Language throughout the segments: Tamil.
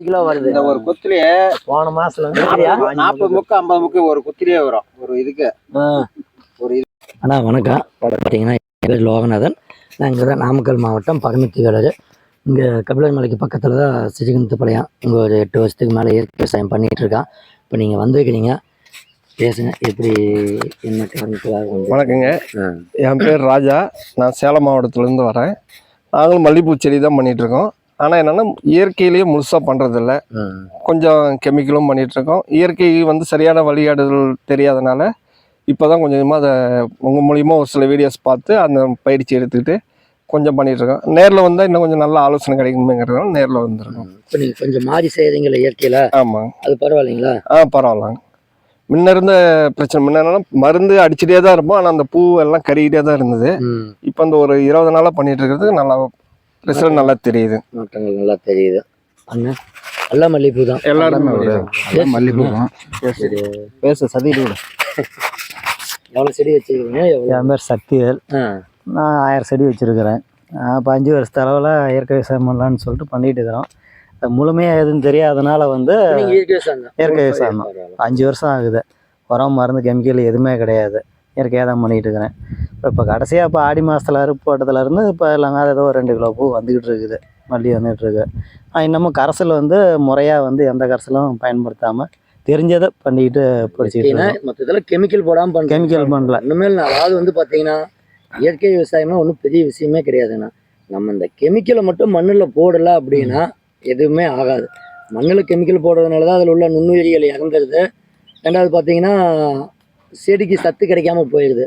கிலோ வருது. இந்த ஒரு குத்துலயே போன மாசத்துல? நாற்பது முக்கு ஐம்பது முக்கு ஒரு குத்திலேயே வரும். ஒரு இதுக்கு. ஒரு அண்ணா வணக்கம். பார்த்தீங்கன்னா என் பேர் லோகநாதன். நான் இங்கே தான் நாமக்கல் மாவட்டம் பரமத்தி வேலர் இங்கே கபிலர் மலைக்கு பக்கத்தில் தான் சிறுகிணத்துப்பாளையம் இங்கே ஒரு எட்டு வருஷத்துக்கு மேலே இயற்கை விவசாயம் பண்ணிகிட்டு இருக்கான். இப்போ நீங்கள் வந்திருக்கிறீங்க. பேசுங்க எப்படி என்ன காரணத்துக்காக வணக்கங்க. என் பேர் ராஜா. நான் சேலம் மாவட்டத்துலேருந்து வரேன். நாங்களும் மல்லிகைப்பூ செடி தான் பண்ணிட்டு இருக்கோம். ஆனால் என்னென்னா இயற்கையிலேயே முழுசாக பண்ணுறதில்ல. கொஞ்சம் கெமிக்கலும் பண்ணிட்டு இருக்கோம் இயற்கை வந்து சரியான வழிகாடுதல் தெரியாதனால இப்போ தான் கொஞ்சம் கொஞ்சமாக அதை உங்கள் மூலியமாக ஒரு சில வீடியோஸ் பார்த்து அந்த பயிற்சி எடுத்துக்கிட்டு கொஞ்சம் பண்ணிட்டு இருக்கோம் நேரில் வந்தால் இன்னும் கொஞ்சம் நல்ல ஆலோசனை கிடைக்குமேங்கிறதுனால நேரில் வந்திருக்கோம். இப்போ நீங்கள் கொஞ்சம் மாறி செய்கிறீங்களா இயற்கையில்? ஆமாங்க அது பரவாயில்லைங்களா? ஆ பரவாயில்லங்க. முன்ன இருந்த பிரச்சனை முன்ன மருந்து அடிச்சுட்டே தான் இருப்போம். ஆனால் அந்த பூ எல்லாம் கருகிட்டே தான் இருந்தது. இப்போ இந்த ஒரு இருபது நாளாக பண்ணிட்டு இருக்கிறது நல்லா ரிசல்ட் நல்லா தெரியுது. மாற்றங்கள் நல்லா தெரியுது. அண்ணா நல்ல மல்லிகைப்பூ தான். எல்லாருமே மல்லிகைப்பூ தான். சரி பேச. சதிடு எவ்வளோ செடி வச்சுருக்கீங்க? என் பேர் சக்திவேல் நான் ஆயிரம் செடி வச்சுருக்கிறேன். இப்போ அஞ்சு வருஷத்து அளவில் இயற்கை விவசாயம் பண்ணலான்னு சொல்லிட்டு பண்ணிட்டு இருக்கிறோம். முழுமையாக எதுவும் தெரியாதனால வந்து இயற்கை விவசாயம் தான். அஞ்சு வருஷம் ஆகுது. உரம் மருந்து கெமிக்கல் எதுவுமே கிடையாது. இயற்கையாக தான் பண்ணிகிட்டு இருக்கிறேன் இப்போ கடைசியாக இப்போ ஆடி மாதத்தில் அறுப்பு போட்டதுலேருந்து இப்போ அது ஏதோ ஒரு ரெண்டு கிலோ பூ வந்துக்கிட்டு இருக்குது. மல்லி ஆனா, இன்னமும் கரைசல் வந்து முறையாக வந்து எந்த கரைசலும் பயன்படுத்தாமல் தெரிஞ்சதை பண்ணிக்கிட்டு பிடிச்சிக்கிட்டு மொத்தத்தில் கெமிக்கல் போடாமல் பண்ணுறோம் கெமிக்கல் பண்ணல. இனிமேல் அதாவது வந்து பார்த்தீங்கன்னா இயற்கை விவசாயம்னா ஒன்றும் பெரிய விஷயமே கிடையாதுண்ணா நம்ம இந்த கெமிக்கலை மட்டும் மண்ணில் போடலை அப்படின்னா எதுவுமே ஆகாது. மண்ணில் கெமிக்கல் போடுறதுனால தான் அதில் உள்ள நுண்ணுயிரிகள் இறந்துருது ரெண்டாவது பார்த்தீங்கன்னா செடிக்கு சத்து கிடைக்காம போயிடுது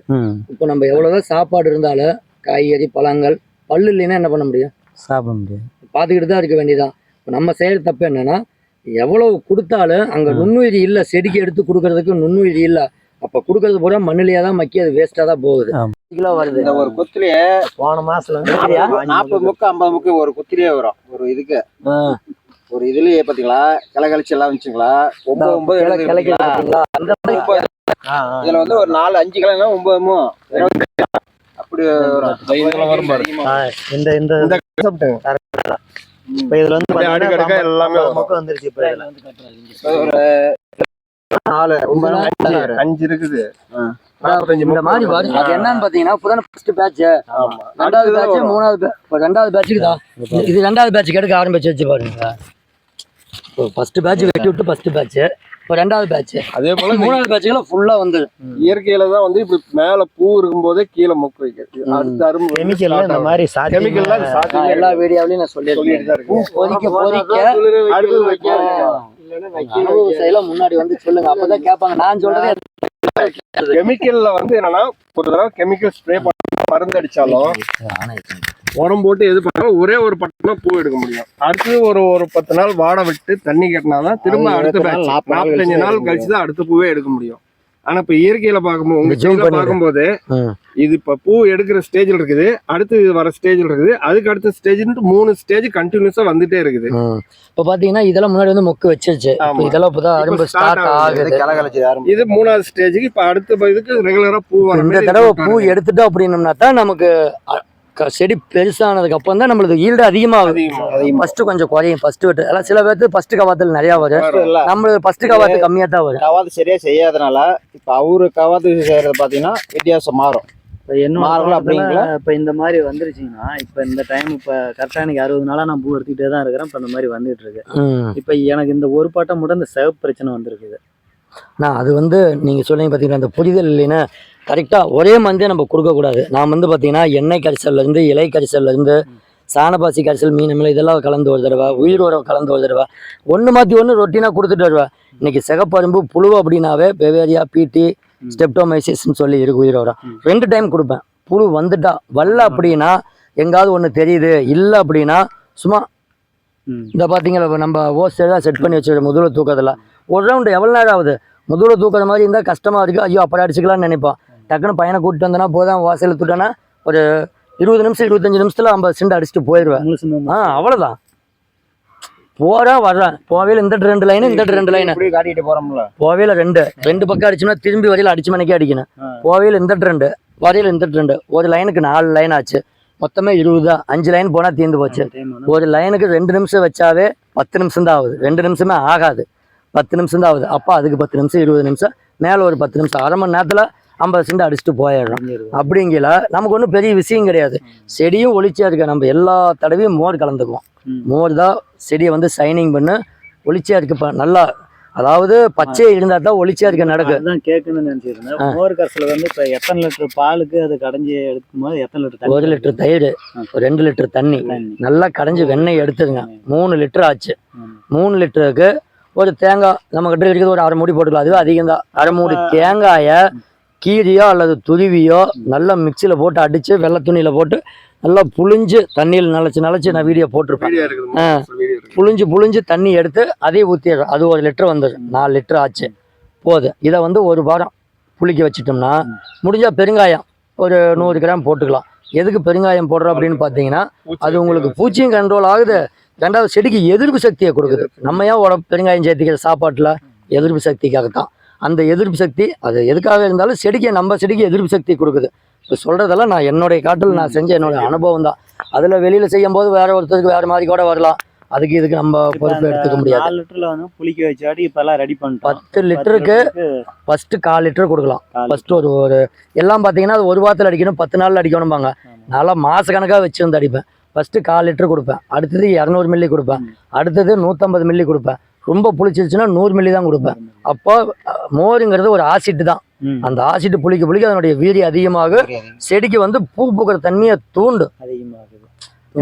இப்போ நம்ம எவ்வளோதான் சாப்பாடு இருந்தாலும் காய்கறி பழங்கள் பல்லு இல்லைன்னா என்ன பண்ண முடியும் சாப்பிட முடியாது பார்த்துக்கிட்டு தான் இருக்க வேண்டியதான் இப்போ நம்ம செய்கிற தப்பு என்னன்னா எவ்வளவு கொடுத்தாலும் அங்கே. நுண்ணுயிரி இல்லை செடிக்கு எடுத்து கொடுக்கறதுக்கு நுண்ணுயிரி இல்லை அப்போ கொடுக்கறது பூரா மண்ணிலேயே தான் மக்கி அது வேஸ்ட்டாக தான் போகுது. கிலோ வருது இந்த ஒரு குத்துலயே போன மாசத்துல? நாற்பது முக்கு ஐம்பது முக்கு ஒரு குத்திலேயே வரும் ஒரு இதுக்கு ஒரு இதுலயே பாத்தீங்களா கிளை கழிச்சு எல்லாம் வச்சுங்களா ஒன்பது ஒன்பது கிளை-? பார்த்தீங்களா? அந்த மாதிரி. இதுல வந்து ஒரு நாலு அஞ்சு கிளைனா ஒன்பது மூ. இருபது அப்படி வரும் பாரு. இந்த இந்த இப்போ இதுல வந்து எல்லாமே வந்துருச்சு இப்போ இதுல. ஒரு நாலு ஒன்பது அஞ்சு இருக்குது. ஆ. நாற்பத்தஞ்சு இந்த மாதிரி முப்பது. வரும். அது என்னன்னு பாத்தீங்கன்னா ஃபர்ஸ்ட் பேட்ச் ஆமா. ரெண்டாவது பேட்ச். மூணாவது ரெண்டாவது பேட்சுக்கு தான் இது ரெண்டாவது பேட்ச் எடுக்க ஆரம்பிச்சு வச்சு பாருங்க. ஃபர்ஸ்ட் பேட்ச் வெட்டி விட்டு ஃபர்ஸ்ட் பேட்ச் இப்போ ரெண்டாவது பேட்ச் அதே போல மூணாவது பேட்சுக்குள்ள ஃபுல்லா வந்து இயற்கையில தான் வந்து இப்படி மேல பூ இருக்கும்போதே கீழே மொக்கு வைக்கிறது. அடுத்த அரும்பு கெமிக்கல் இந்த. மாதிரி நான் எல்லா வீடியோவிலையும் நான் சொல்லிட்டு சொல்லியிருக்கேன் தான் இருக்கு. பொறிக்க பொறிக்க. அடுத்தது வைக்க முன்னாடி வந்து சொல்லுங்க. அப்பதான் கேட்பாங்க. நான் சொல்றதே கெமிக்கல்ல வந்து என்னன்னா ஒரு தடவை கெமிக்கல் ஸ்ப்ரே பண்ண மருந்து அடிச்சாலும் உரம் போட்டு எது பண்ணாலும் ஒரே ஒரு பட்டம் பூ எடுக்க முடியும் அடுத்தது ஒரு ஒரு பத்து நாள் வாட விட்டு தண்ணி கட்டினாதான் திரும்ப அடுத்த நாற்பத்தஞ்சு கழிச்சு நாள் கழிச்சு தான் அடுத்த பூவே எடுக்க முடியும் ஆனா இப்ப இயற்கையில பார்க்கும்போது உங்க செடியில. பார்க்கும்போது. இது இப்ப பூ எடுக்கிற ஸ்டேஜ்ல இருக்குது அடுத்து வர ஸ்டேஜ்ல இருக்குது அதுக்கு அடுத்த ஸ்டேஜ்னு மூணு ஸ்டேஜ் கண்டினியூஸா வந்துட்டே இருக்குது இப்போ பாத்தீங்கன்னா இதெல்லாம் முன்னாடி வந்து மொக்கு வச்சிருச்சு. இதெல்லாம் இப்பதான் அரும்பு ஸ்டார்ட் ஆகுது. இது மூணாவது ஸ்டேஜுக்கு இப்ப அடுத்த இதுக்கு ரெகுலரா பூ வர இந்த தடவை பூ. எடுத்துட்டோம் அப்படின்னம்னா தான் நமக்கு செடி பெருசானதுக்கு அப்புறம் தான் நம்மளுக்கு ஈல்டு அதிகமாகுது அதிகமா ஃபர்ஸ்ட் கொஞ்சம் குறையும் ஃபர்ஸ்ட் வெட்டு. எல்லாம் சில பேர்த்து ஃபர்ஸ்ட் கவாத்தில் நிறைய வரும். நம்மளுக்கு ஃபர்ஸ்ட் கவாத்து கம்மியா தான் வரும். கவாத்து சரியா செய்யாதனால இப்ப அவரு கவாத்து செய்யறது பாத்தீங்கன்னா வித்தியாசம் மாறும். இப்போ என்ன மாறலாம் அப்படிங்களா? இப்போ இந்த மாதிரி வந்துருச்சுங்கன்னா இப்போ இந்த டைம் இப்போ கரெக்டாக எனக்கு அறுபது நாளாக நான் பூ எடுத்துக்கிட்டே தான் இருக்கிறேன். இப்போ இந்த மாதிரி வந்துட்டு இருக்கு. இப்போ எனக்கு இந்த ஒரு பாட்டம் மட்டும் இந்த சிவப்பு பிரச்சனை வந்திருக்குது. நான் அது வந்து நீங்க சொன்னீங்க பார்த்தீங்கன்னா அந்த புரிதல் இல்லைன்னா கரெக்டாக ஒரே மருந்தே நம்ம கொடுக்கக்கூடாது நான் வந்து பார்த்தீங்கன்னா எண்ணெய் கரிசல்ல இருந்து இலை கரிசல்ல இருந்து சாணப்பாசி கரிசல் மீன் அமிலம் இதெல்லாம் கலந்து ஒரு தடவை உயிர் உரம் கலந்து ஒரு தடவை ஒன்று மாற்றி ஒன்று ரொட்டீனாக கொடுத்துட்டு வருவேன் இன்னைக்கு சிகப்பரும்பு புழு அப்படின்னாவே பெவேரியா பிடி ஸ்டெப்டோமைசிஸ்ன்னு சொல்லி இருக்கு உயிர் உரம். ரெண்டு டைம் கொடுப்பேன். புழு வந்துட்டா வரல அப்படின்னா எங்காவது ஒன்று தெரியுது இல்லை அப்படின்னா சும்மா இந்த பார்த்தீங்களா நம்ம ஓஸ் தான் செட் பண்ணி வச்சிருக்கோம் முதுகுல தூக்கத்தில் ஒரு ரவுண்டு எவ்வளோ நேரம் ஆகுது? முதுகுல தூக்குற மாதிரி இருந்தால் கஷ்டமாக இருக்குது ஐயோ அப்புறம் அடிச்சுக்கலாம்னு நினைப்போம். டக்குன்னு பையனை கூப்பிட்டு வந்தேன்னா போதும். வாசலில் தூட்டேன்னா ஒரு இருபது நிமிஷம் இருபத்தஞ்சு நிமிஷத்தில் ஐம்பது சென்ட் அடிச்சுட்டு போயிடுவேன். ஆ அவ்வளோதான் போகிறேன் வர்றேன் போவேல இந்த ரெண்டு லைனு இந்த ரெண்டு லைனு காட்டிட்டு போறோம்ல. போவேல ரெண்டு. ரெண்டு பக்கம் அடிச்சோம்னா திரும்பி வரையில அடிச்சு மணிக்கே அடிக்கணும். போவேல இந்த ரெண்டு வரையில இந்த ரெண்டு. ஒரு லைனுக்கு நாலு லைன் ஆச்சு. மொத்தமே இருபது. தான் அஞ்சு லைன் போனால் தீர்ந்து போச்சு. ஒரு லைனுக்கு ரெண்டு நிமிஷம் வச்சாவே பத்து நிமிஷம் தான் ஆகுது. ரெண்டு நிமிஷமே ஆகாது. பத்து நிமிஷம் தான் ஆகுது. அப்போ அதுக்கு பத்து நிமிஷம் இருபது நிமிஷம் மேலே ஒரு பத்து நிமிஷம் அரை மணி நேரத்தில் ஐம்பது சென்ட் அடிச்சுட்டு போயிடுறோம். அப்படிங்கல நமக்கு ஒன்றும் பெரிய விஷயம் கிடையாது. செடியும் ஒளிச்சியா இருக்க. நம்ம எல்லா தடவையும் மோர் கலந்துக்குவோம். மோர் தான் செடியை வந்து சைனிங் பண்ணு ஒளிச்சியா இருக்கு. நல்லா அதாவது பச்சை இருந்தால் தான் ஒளிச்சியா இருக்க நடக்கு. அதுதான் கேட்கணும்னு நினைச்சிருந்தேன். மோர் கரைசல் வந்து இப்போ எத்தனை லிட்டர் பாலுக்கு அது கடைஞ்சி எடுக்கும் போது எத்தனை லிட்டர் ஒரு லிட்டர் தயிர் ஒரு ரெண்டு லிட்டர் தண்ணி. நல்லா கடைஞ்சி வெண்ணெய் எடுத்துருங்க. மூணு லிட்டர் ஆச்சு. மூணு லிட்டருக்கு ஒரு தேங்காய் நம்ம கிட்ட இருக்கிறது ஒரு அரை மூடி போட்டுக்கலாம். அதுவே அதிகம் தான் அரை மூடி தேங்காயை கீரியோ அல்லது துருவியோ நல்லா மிக்சியில் போட்டு அடித்து வெள்ளை துணியில் போட்டு நல்லா புழிஞ்சு தண்ணியில் நினச்சி நினச்சி நான் வீடியோ போட்டிருப்பேன். புழிஞ்சு புழிஞ்சு தண்ணி எடுத்து அதே ஊற்றிடுறோம் அது ஒரு லிட்டர் வந்துடும் நாலு லிட்டர் ஆச்சு. போதும் இதை வந்து ஒரு வாரம் புளிக்க வச்சிட்டோம்னா முடிஞ்சா பெருங்காயம் ஒரு நூறு கிராம் போட்டுக்கலாம். எதுக்கு பெருங்காயம் போடுறோம் அப்படின்னு பார்த்தீங்கன்னா அது உங்களுக்கு பூச்சியும் கண்ட்ரோல் ஆகுது. ரெண்டாவது செடிக்கு எதிர்ப்பு சக்தியை கொடுக்குது. நம்ம ஏன் உடம்பு பெருங்காயம் சேர்த்திக்கிற சாப்பாட்டில் எதிர்ப்பு சக்திக்காகத்தான். அந்த எதிர்ப்பு சக்தி அது எதுக்காக இருந்தாலும் செடிக்கு நம்ம செடிக்கு எதிர்ப்பு சக்தி கொடுக்குது. இப்போ சொல்கிறதெல்லாம் நான் என்னுடைய காட்டில் நான் செஞ்ச என்னோட அனுபவம் தான். அதில் வெளியில் செய்யும் போது வேற ஒருத்தருக்கு வேறு மாதிரி கூட வரலாம். அதுக்கு இதுக்கு நம்ம பொறுப்பு எடுத்துக்க முடியாது. நாலு லிட்டர்ல வந்து புளிக்க வச்சாடி இப்ப எல்லாம் ரெடி பண்ணிட்டோம். பத்து லிட்டருக்கு ஃபஸ்ட்டு கால் லிட்டர் கொடுக்கலாம். கால் ஃபஸ்ட்டு ஒரு ஒரு எல்லாம் பார்த்தீங்கன்னா அது ஒரு வாரத்தில் அடிக்கணும் பத்து நாளில் அடிக்கணும்பாங்க. நான்லாம் மாதக்கணக்காக வச்சு வந்து அடிப்பேன். ஃபஸ்ட்டு கால் லிட்டர் கொடுப்பேன். அடுத்தது இரநூறு மில்லி கொடுப்பேன். அடுத்தது நூற்றம்பது மில்லி கொடுப்பேன். ரொம்ப புளிச்சிருச்சுன்னா நூறு மில்லி தான் கொடுப்பேன். அப்போ மோருங்கிறது ஒரு ஆசிட் தான். அந்த ஆசிட் புளிக்க புளிக்க அதனுடைய வீரியம் அதிகமாக செடிக்கு வந்து பூ பூக்கிற தூண்டும். அதிகமாகுது.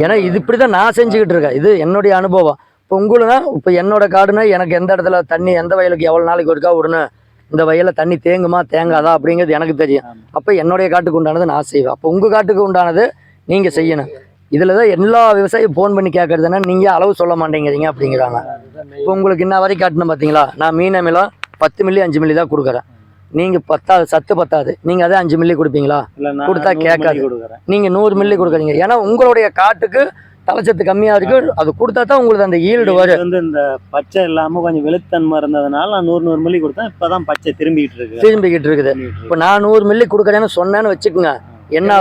ஏன்னா இது இப்படி தான் நான் செஞ்சுக்கிட்டு இருக்கேன். இது என்னுடைய அனுபவம். இப்போ உங்களுனா இப்போ என்னோட காடுனா எனக்கு எந்த இடத்துல தண்ணி எந்த வயலுக்கு எவ்வளோ நாளைக்கு ஒருக்கா விடணும்? இந்த வயலில் தண்ணி தேங்குமா தேங்காதா? அப்படிங்கிறது எனக்கு தெரியும். அப்போ என்னுடைய காட்டுக்கு உண்டானது நான் செய்வேன். அப்போ உங்கள் காட்டுக்கு உண்டானது நீங்கள் செய்யணும். இதில் தான் எல்லா விவசாயியும் ஃபோன் பண்ணி கேட்கறது என்ன நீங்கள் அளவு சொல்ல மாட்டேங்கிறீங்க அப்படிங்கிறாங்க. இப்போ உங்களுக்கு இன்ன வரைக்கும் காட்டணும் பார்த்தீங்களா நான் மீன் அமிலம் பத்து மில்லி அஞ்சு மில்லி தான் கொடுக்குறேன். நீங்கள் பத்தாது சத்து பத்தாது. நீங்கள் அதே அஞ்சு மில்லி கொடுப்பீங்களா? கொடுத்தா கேட்காது. நீங்கள் நூறு மில்லி கொடுக்குறீங்க ஏன்னா உங்களுடைய காட்டுக்கு தலைச்சத்து கம்மியாக இருக்கு. அது கொடுத்தா தான் உங்களுக்கு அந்த ஈல்டு வரும். வந்து இந்த பச்சை இல்லாம கொஞ்சம் வெளுத்தன்மை இருந்ததுனால நான் நூறு நூறு மில்லி கொடுத்தேன். இப்பதான் பச்சை திரும்பிட்டு இருக்கு. திரும்பிக்கிட்டு இருக்குது. இப்போ நான் நூறு மில்லி கொடுக்குறேன்னு சொன்னேன்னு வச்சுக்கோங்க. என்ன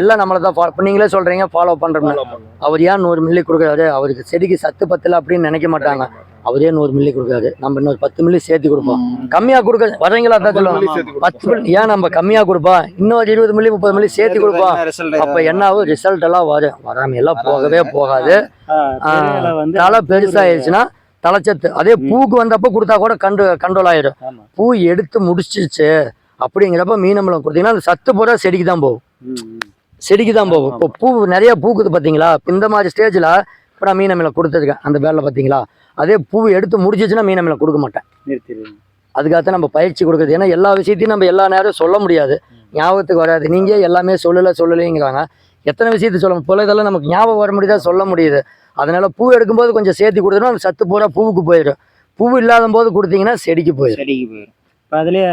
எல்லாம் நம்மளை தான் ஃபாலோ நீங்களே சொல்கிறீங்க ஃபாலோ பண்ணுறோம்னு. அவர் ஏன் நூறு மில்லி கொடுக்குறாரு? அவருக்கு செடிக்கு சத்து பத்தல அப்படின்னு நினைக்க மாட்டாங்க. அவரே நூறு மில்லி கொடுக்குறாரு. நம்ம இன்னொரு பத்து மில்லி சேர்த்து கொடுப்போம். கம்மியாக கொடுக்க வர்றீங்களா தான் சொல்லுவாங்க. பத்து மில்லி ஏன் நம்ம கம்மியாக கொடுப்போம் இன்னொரு இருபது மில்லி முப்பது மில்லி சேர்த்து கொடுப்போம். அப்போ என்ன ஆகும் ரிசல்ட் எல்லாம் வரும் வராம எல்லாம் போகவே போகாது. தலை பெருசாயிருச்சுன்னா தலைச்சத்து அதே பூக்கு வந்தப்போ கொடுத்தா கூட கண்டு கண்ட்ரோல் ஆயிடும் பூ எடுத்து முடிச்சிருச்சு. அப்படிங்கிறப்ப மீனம்பளம் கொடுத்தீங்கன்னா அந்த சத்து பூரா செடிக்கு தான் போகும். செடிக்கு தான் போகும். இப்போ பூ நிறைய பூக்குது பார்த்தீங்களா? இந்த மாதிரி ஸ்டேஜில் இப்போ நான் மீனமில கொடுத்துருக்கேன் அந்த வேலை பார்த்தீங்களா? அதே பூ எடுத்து முடிச்சிச்சுன்னா மீனமில கொடுக்க மாட்டேன். அதுக்காக நம்ம பயிற்சி கொடுக்குறது. ஏன்னா எல்லா விஷயத்தையும் நம்ம எல்லா நேரம் சொல்ல முடியாது. ஞாபகத்துக்கு வராது. நீங்கள் எல்லாமே சொல்லலை சொல்லலைங்கிறாங்க. எத்தனை விஷயத்தை சொல்ல போல இதெல்லாம் நமக்கு ஞாபகம் வர முடியுதா? சொல்ல முடியுது. அதனால பூ எடுக்கும்போது கொஞ்சம் சேர்த்து கொடுத்தோம்னா அந்த சத்து பூரா பூவுக்கு போயிடும். பூ இல்லாத போது கொடுத்தீங்கன்னா செடிக்கு போயிடும். செடிக்கு போயிடும். இப்போ அதுலயே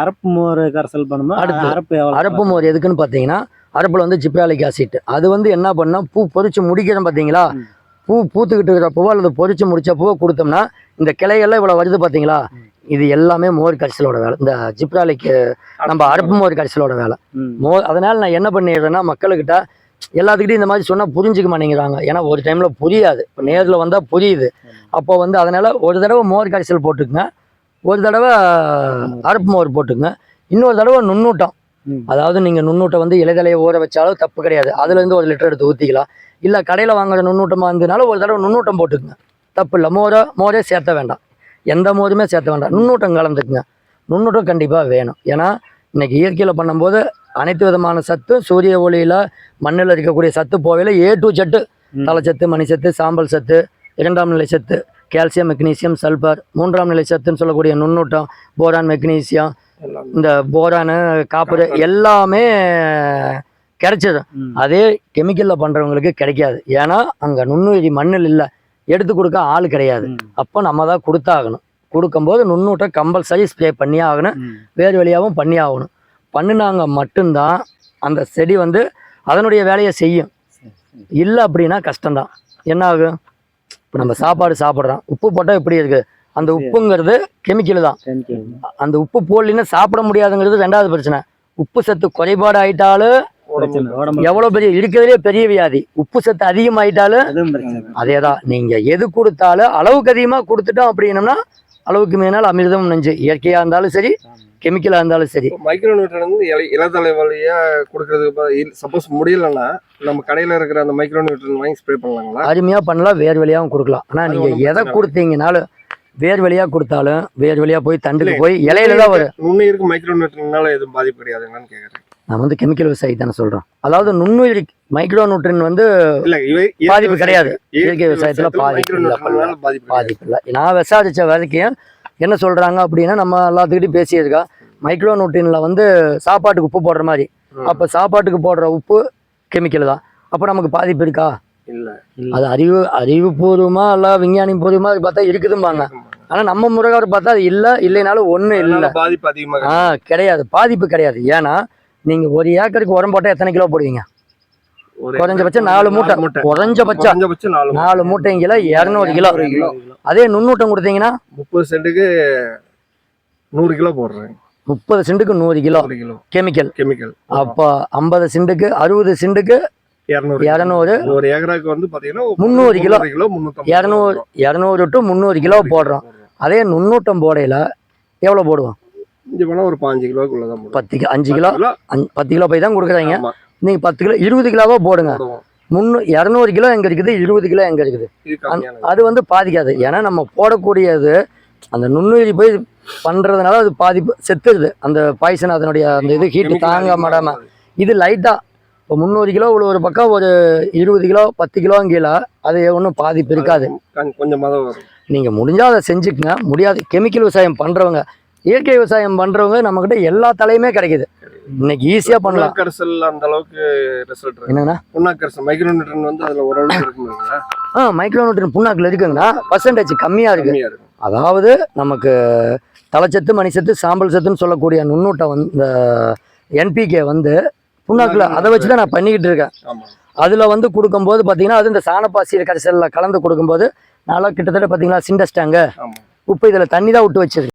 அரப்பு மோர் கரைசல் பண்ணுமா? அடுத்து. அரப்பு அரப்பு மோர் எதுக்குன்னு பார்த்தீங்கன்னா அரப்பில் வந்து ஜிப்ராலிக் ஆசிட் அது வந்து என்ன பண்ணால் பூ பொறிச்சு முடிக்கிறோம் பார்த்தீங்களா. பூ பூத்துக்கிட்டு இருக்கிறப்பவோ அல்லது பொறிச்சு முடிச்சப்போ கொடுத்தோம்னா இந்த கிளைகள்லாம் இவ்வளோ வருது பார்த்தீங்களா இது எல்லாமே மோர் கரிசலோட வேலை. இந்த ஜிப்ராலிக் நம்ம அரப்பு மோர். கரிசலோட வேலை. மோர் அதனால் நான் என்ன பண்ணிடுறேன்னா மக்கள்கிட்ட எல்லாத்துக்கிட்டையும் இந்த மாதிரி சொன்னால் புரிஞ்சுக்க மாட்டேங்கிறாங்க. ஏன்னா ஒரு டைமில் புரியாது. இப்போ நேரில் வந்தால் புரியுது. அப்போ வந்து அதனால் ஒரு தடவை மோர் கரிசல் போட்டுக்குங்க. ஒரு தடவை அரப்பு மோர் போட்டுக்குங்க இன்னொரு தடவை நுண்ணூட்டம். அதாவது நீங்கள் நுண்ணூட்டம் வந்து இலைதலையை ஊற வச்சாலும் தப்பு கிடையாது. அதுலேருந்து ஒரு லிட்டர் எடுத்து ஊற்றிக்கலாம் இல்லை கடையில் வாங்குற நுண்ணூட்டமாக இருந்ததுனால ஒரு தடவை நுண்ணூட்டம் போட்டுக்குங்க. தப்பு இல்லை. மோரை மோரே சேர்த்த வேண்டாம். எந்த மோருமே சேர்த்த வேண்டாம். நுண்ணூட்டம் கலந்துக்குங்க. நுண்ணூட்டம் கண்டிப்பாக வேணும். ஏன்னா இன்னைக்கு இயற்கையில் பண்ணும்போது அனைத்து விதமான சத்து சூரிய ஒளியில் மண்ணில் இருக்கக்கூடிய சத்து போவையில் ஏ டு சத்து ம். தலைச்சத்து மணிச்சத்து சாம்பல் சத்து இரண்டாம் நிலை சத்து. கால்சியம் மெக்னீசியம் சல்பர் மூன்றாம் நிலை சத்துன்னு சொல்லக்கூடிய நுண்ணூட்டம் போரான் மெக்னீசியம் இந்த போரானு காப்பர் எல்லாமே கிடைச்சிடும் ம். அதே கெமிக்கலில் பண்ணுறவங்களுக்கு கிடைக்காது. ஏன்னா அங்கே நுண்ணுயிரி மண்ணில் இல்லை. எடுத்து கொடுக்க ஆள் கிடையாது. அப்போ நம்ம தான் கொடுத்தாகணும். கொடுக்கும்போது நுண்ணூட்டம் கம்பல்சரி ஸ்ப்ரே பண்ணி ஆகணும். வேறு வழியாகவும் பண்ணி ஆகணும். பண்ணினாங்க மட்டும்தான் அந்த செடி வந்து அதனுடைய வேலையை செய்யும். இல்லை அப்படின்னா கஷ்டம்தான். என்ன ஆகும்? இப்போ நம்ம சாப்பாடு சாப்பிட்றோம். உப்பு போட்டால் எப்படி இருக்குது அந்த உப்புங்கிறது கெமிக்கல் தான். அந்த உப்பு போடலைன்னா சாப்பிட முடியாதுங்கிறது ரெண்டாவது பிரச்சனை. உப்பு சத்து குறைபாடு ஆயிட்டாலும் எவ்வளவு பெரிய இருக்கிறதுலே பெரிய வியாதி. உப்பு சத்து அதிகமாயிட்டாலும் அதுவும் பிரச்சனை. அதேதான். நீங்க எது கொடுத்தாலும் அளவுக்கு அதிகமா கொடுத்துட்டோம் அப்படின்னம்னா அளவுக்கு மேனால் அமிர்தம் நெஞ்சு. இயற்கையா இருந்தாலும் சரி கெமிக்கலா இருந்தாலும் சரி. மைக்ரோ நியூட்ரன் வந்து இலை இலத்தலை வழியா கொடுக்கறதுக்கு சப்போஸ் முடியலன்னா நம்ம கடையில இருக்கிற அந்த மைக்ரோ நியூட்ரன் வாங்கி ஸ்ப்ரே பண்ணலாங்களா? அருமையா பண்ணலாம் வேர் வழியாவும் கொடுக்கலாம். ஆனா அது நீங்க ஒண்ணும் எதை கொடுத்தீங்கனாலும் வேர் வழியா கொடுத்தாலும் வேர் வழியா போய் தண்டுக்கு போய் இலையில தான் வரும். நுண்ணுயிருக்கு மைக்ரோ நியூட்ரனால எதுவும் பாதிப்பு கிடையாதுங்களான்னு கேக்குறேன். நான் வந்து கெமிக்கல் விவசாயி தானே சொல்றோம். அதாவது நுண்ணுயிரி மைக்ரோ நியூட்ரன் வந்து பாதிப்பு கிடையாது. இயற்கை விவசாயத்துல பாதிப்பு இல்ல, பாதிப்பு இல்லை. நான் விசாரிச்ச வரைக்கும் என்ன சொல்றாங்க அப்படின்னா நம்ம எல்லாத்துக்கிட்டையும் பேசியிருக்கோம். மைக்ரோ நியூட்ரின்ல வந்து சாப்பாட்டுக்கு உப்பு போடுற மாதிரி. அப்ப சாப்பாட்டுக்கு போடுற உப்பு கெமிக்கல் தான். அப்ப நமக்கு பாதிப்பு இருக்கா? இல்ல அது அறிவு அறிவுபூர்வமா இல்ல விஞ்ஞானி பூர்வமா பார்த்தா இருக்குதும்பாங்க. ஆனா நம்ம முறைகார் பார்த்தா அது இல்ல இல்லைனாலும் ஒண்ணு இல்ல. பாதிப்பு அதிகமாக ஆ கிடையாது. பாதிப்பு கிடையாது. ஏன்னா நீங்க ஒரு ஏக்கருக்கு உரம் போட்டா எத்தனை கிலோ போடுவீங்க? குறைஞ்சபட்சம் நாலு மூட்டை. குறைஞ்சபட்சம் நாலு மூட்டை. நாலு மூட்டைங்கள இரநூறு கிலோ. கிலோ. அதே நுண்ணூட்டம் கொடுத்தீங்கன்னா? முப்பது சென்ட்டுக்கு நூறு கிலோ போடுறேன். முப்பது சென்ட்டுக்கு நூறு கிலோ. கெமிக்கல். கெமிக்கல். அப்போ ஐம்பது சென்ட்டுக்கு அறுபது சென்ட்டுக்கு இரநூறு. ஒரு ஏக்கராக்கு வந்து பாத்தீங்கன்னா முந்நூறு கிலோ. கிலோ இரநூறு இரநூறு டு முந்நூறு கிலோ போடுறோம். அதே நுண்ணூட்டம் போடையில எவ்வளோ போடுவோம்? இஞ்சி போனா ஒரு பாஞ்சு கிலோக்குள்ள தான் போடுவோம். பத்து கி- அஞ்சு கிலோ? கிலோ? அஞ்சு பத்து கிலோ போய் தான் கொடுக்குறாங்க. ஆமா, நீங்கள் பத்து கிலோ இருபது கிலோவா போடுங்க. போடுவோம். முந்நூ இரநூறு கிலோ எங்கே இருக்குது? இருபது கிலோ எங்கே இருக்குது? இது. அது வந்து பாதிக்காது. ஏன்னா நம்ம போடக்கூடியது அந்த நுண்ணுயிரி போய் பண்ணுறதுனால அது பாதிப்பு செத்துருது. அந்த பாய்சன் அதனுடைய அந்த இது ஹீட்டு Chemical தாங்க அதிகமா இருக்குது. இது லைட்டாக இப்போ முந்நூறு கிலோ உள்ள ஒரு பக்கம் ஒரு இருபது கிலோ பத்து கிலோ கீழே அது ஒன்றும் பாதிப்பு இருக்காது. கொஞ்சம் கொஞ்சமா தான் வரும். நீங்கள் முடிஞ்சால் அதை செஞ்சுக்குங்க. முடியாது கெமிக்கல் விவசாயம் பண்ணுறவங்க இயற்கை விவசாயம் பண்ணுறவங்க நம்மக்கிட்ட எல்லா தலையுமே கிடைக்குது. இன்னைக்கு ஈஸியாக பண்ணலாம். புண்ணாக்கரசல் அந்த அளவுக்கு ரிசல்ட் இருக்கு. என்னங்கண்ணா? புண்ணாக்கரசல் மைக்ரோ நியூட்ரன் வந்து அதுல ஓரளவுக்கு இருக்குங்களா ஆ மைக்ரோநியூட்ரன் புண்ணாக்கில் இருக்குங்கண்ணா. பர்சன்டேஜ் கம்மியா இருக்கும் அதாவது நமக்கு தலைச்சத்து மணிச்சத்து சாம்பல் சத்துன்னு சொல்லக்கூடிய நுண்ணூட்டம் வந்து இந்த என்பிகே வந்து புண்ணாக்கில் அதை வச்சு தான் நான் பண்ணிக்கிட்டு இருக்கேன். அதில் வந்து கொடுக்கும்போது பார்த்தீங்கன்னா அது இந்த சாணப்பாசி கரைசலில் கலந்து கொடுக்கும்போது நான்லாம் கிட்டத்தட்ட பார்த்தீங்கன்னா சிண்டஸ்டாங்க. உப்பு இதில் தண்ணி தான் விட்டு வச்சிருக்கு.